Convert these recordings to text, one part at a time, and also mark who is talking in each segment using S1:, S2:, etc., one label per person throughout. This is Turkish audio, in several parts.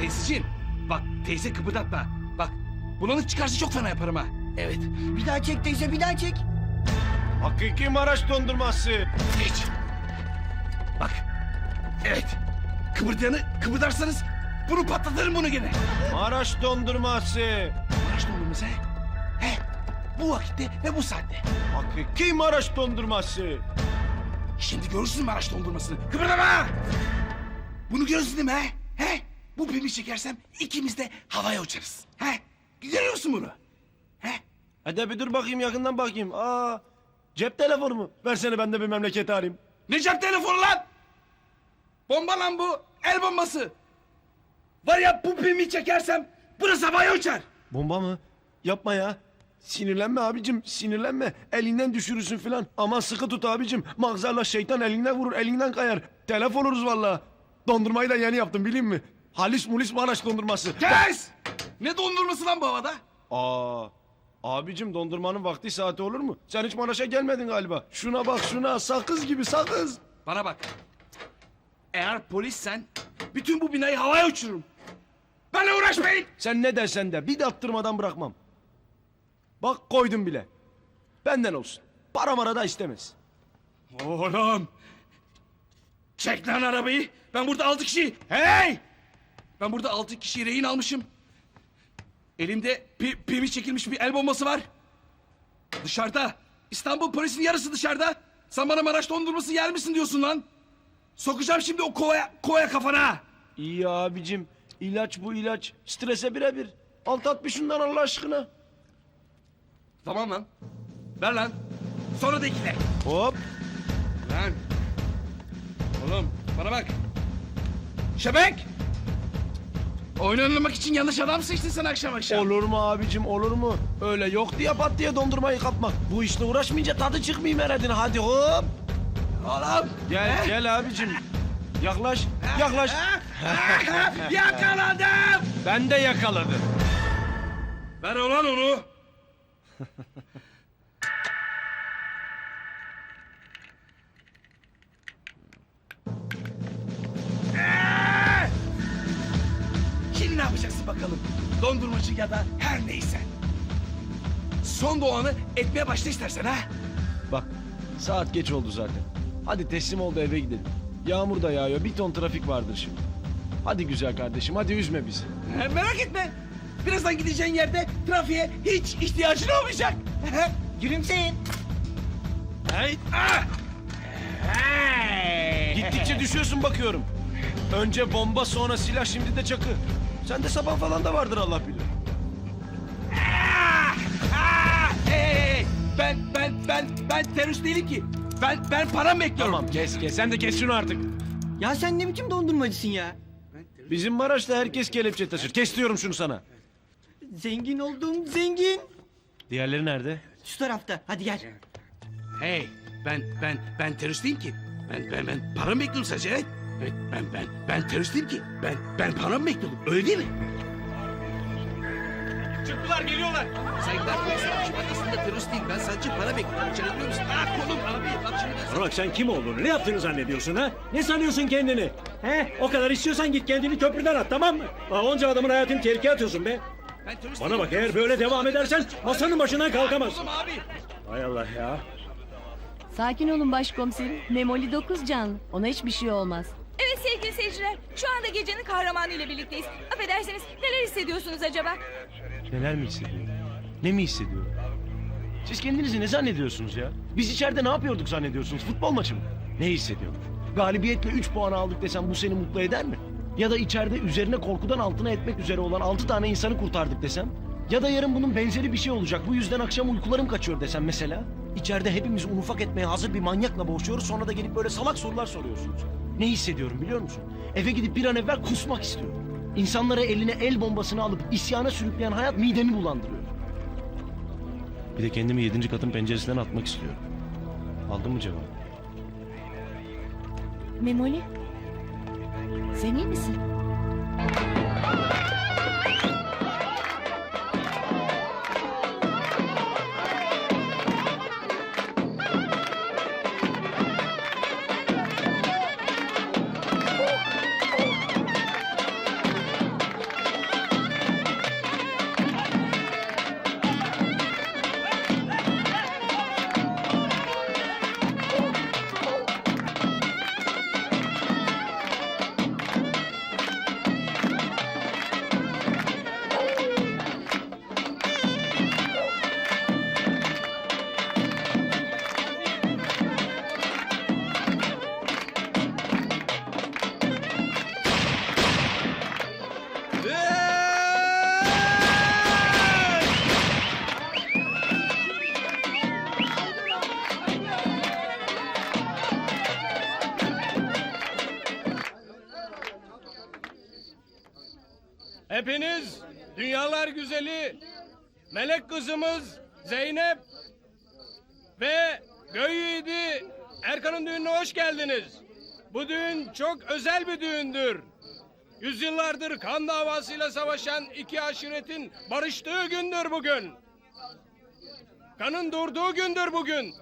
S1: Teyzeciğim bak teyze kıpırdatma. Bak bulanık çıkarsa çok fena yaparım ha. Evet
S2: Bir daha çek teyze bir daha çek.
S3: Hakiki Maraş dondurması.
S1: geç. Bak evet kıpırdayanı kıpırdarsanız bunu patlatırım bunu gene.
S3: Maraş dondurması.
S1: Maraş dondurması he? He bu vakitte ve bu saatte.
S3: Hakiki Maraş dondurması.
S1: Şimdi görürsün Maraş dondurmasını. Kıpırdama! Bunu görürsün değil mi he? He? Bu pimi çekersem ikimiz de havaya uçarız. He? Görüyor musun bunu? He?
S3: Hadi bir dur bakayım yakından bakayım. Aa, cep telefonu mu? Versene ben de bir memleketi arayayım.
S1: Ne cep telefonu lan? Bomba lan bu. El bombası. Var ya bu pimi çekersem burası havaya uçar.
S3: Bomba mı? Yapma ya. Sinirlenme abicim sinirlenme. Elinden düşürürsün filan. Aman sıkı tut abicim. Magzarla şeytan elinden vurur elinden kayar. Telef oluruz valla. Dondurmayı da yeni yaptım bileyim mi? Halis mulis Maraş dondurması.
S1: Kes! Ne dondurması lan bu havada?
S3: Aa, abicim dondurmanın vakti saati olur mu? Sen hiç Maraş'a gelmedin galiba. Şuna bak şuna sakız gibi sakız.
S1: Bana bak. Eğer polissen bütün bu binayı havaya uçururum. Benle uğraşmayın.
S3: Sen ne dersen de bir de attırmadan bırakmam. Bak koydum bile. Benden olsun. Para mara da istemez.
S1: Oğlum. Çek lan arabayı. Ben burada altı kişi. Hey! Ben burada altı kişi rehin almışım. Elimde pi, pimi çekilmiş bir el bombası var. Dışarıda. İstanbul polisinin yarısı dışarıda. Sen bana Maraş dondurması yer misin diyorsun lan? Sokacağım şimdi o kovaya, kovaya kafana.
S3: İyi abicim. ilaç bu ilaç. Strese birebir. Alt at bir şundan Allah aşkına.
S1: Tamam lan. Ver lan. Sonra da ikile.
S3: Hop.
S1: Lan. Oğlum bana bak. Şebek. Oyun oynamak için yanlış adam seçtin sen akşam akşam.
S3: Olur mu abicim olur mu? Öyle yok diye pat diye dondurmayı kapmak. Bu işle uğraşmayınca tadı çıkmayayım herhalde. Hadi hop.
S1: Oğlum.
S3: Gel
S1: He?
S3: gel abicim. Yaklaş yaklaş.
S1: Yakaladım.
S3: Ben de yakaladım.
S1: Ver ulan onu. bakalım? Dondurmacı ya da her neyse. Son doğanı etmeye başla istersen ha.
S3: Bak saat geç oldu zaten. Hadi teslim ol da eve gidelim. Yağmur da yağıyor bir ton trafik vardır şimdi. Hadi güzel kardeşim hadi üzme bizi.
S1: He, Merak etme. Birazdan gideceğin yerde trafiğe hiç ihtiyacın olmayacak.
S2: Gülümseyin.
S1: Hey. Ah! Hey.
S3: Gittikçe düşüyorsun bakıyorum. Önce bomba sonra silah şimdi de çakı. Sende sapan falan da vardır Allah bilir.
S1: Ah! Ah! Hey, hey, hey! Ben ben ben ben terörist değilim ki. Ben ben param bekliyorum.
S3: Tamam kes kes sen de kes şunu artık.
S2: Ya sen ne biçim dondurmacısın ya?
S3: Bizim Maraş'ta herkes kelepçe taşır. Kes diyorum şunu sana.
S2: Zengin oldum zengin.
S3: Diğerleri nerede?
S2: Şu tarafta hadi gel.
S1: Hey ben ben ben terörist değilim ki. Ben ben ben param bekliyorum sadece evet. Ben ben ben terörist değilim ki. Ben ben param bekliyorum. Öyle değil mi?
S3: Çıktılar geliyorlar.
S1: Saygılar polisim. Ben aslında terörist değilim. Ben sadece para bekliyorum. İçeri musun? Ah kolum abi. Bak şimdi ben
S4: bak sen kim olduğunu, ne yaptığını zannediyorsun ha? Ne sanıyorsun kendini? He? O kadar istiyorsan git kendini köprüden at tamam mı? Aa, onca adamın hayatını tehlikeye atıyorsun be.
S1: Ben terörist
S4: Bana bak eğer böyle devam edersen masanın başından kalkamazsın.
S1: Oğlum abi.
S4: Hay Allah ya.
S5: Sakin olun başkomiserim. Memoli 9 canlı. Ona hiçbir şey olmaz.
S6: Sevgili seyirciler, şu anda gecenin kahramanı ile birlikteyiz. Affedersiniz, neler hissediyorsunuz acaba?
S3: Neler mi hissediyorum? Ne mi hissediyorum? Siz kendinizi ne zannediyorsunuz ya? Biz içeride ne yapıyorduk zannediyorsunuz? Futbol maçı mı? Ne hissediyormuş? Galibiyetle 3 puan aldık desem bu seni mutlu eder mi? Ya da içeride üzerine korkudan altına etmek üzere olan 6 tane insanı kurtardık desem? Ya da yarın bunun benzeri bir şey olacak. Bu yüzden akşam uykularım kaçıyor desem mesela? İçeride hepimiz un ufak etmeye hazır bir manyakla boğuşuyoruz. Sonra da gelip böyle salak sorular soruyorsunuz. Ne hissediyorum biliyor musun? Eve gidip bir an evvel kusmak istiyorum. İnsanlara eline el bombasını alıp isyana sürükleyen hayat midemi bulandırıyor. Bir de kendimi yedinci katın penceresinden atmak istiyorum. Aldın mı cevabı?
S5: Memoli. Sen iyi misin?
S7: Hepiniz dünyalar güzeli melek kızımız Zeynep ve yiğidi Erkan'ın düğününe hoş geldiniz. Bu düğün çok özel bir düğündür. Yüzyıllardır kan davasıyla savaşan iki aşiretin barıştığı gündür bugün. Kanın durduğu gündür bugün.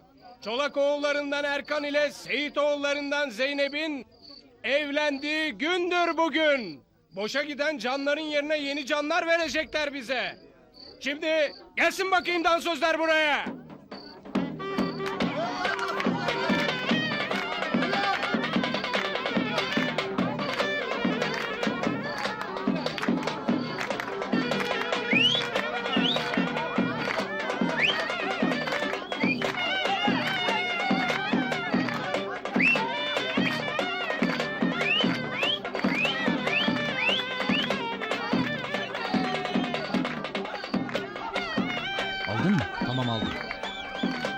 S7: Çolak oğullarından Erkan ile Seyit oğullarından Zeynep'in evlendiği gündür bugün. Boşa giden canların yerine yeni canlar verecekler bize. Şimdi gelsin bakayım dansözler buraya.
S8: Mı?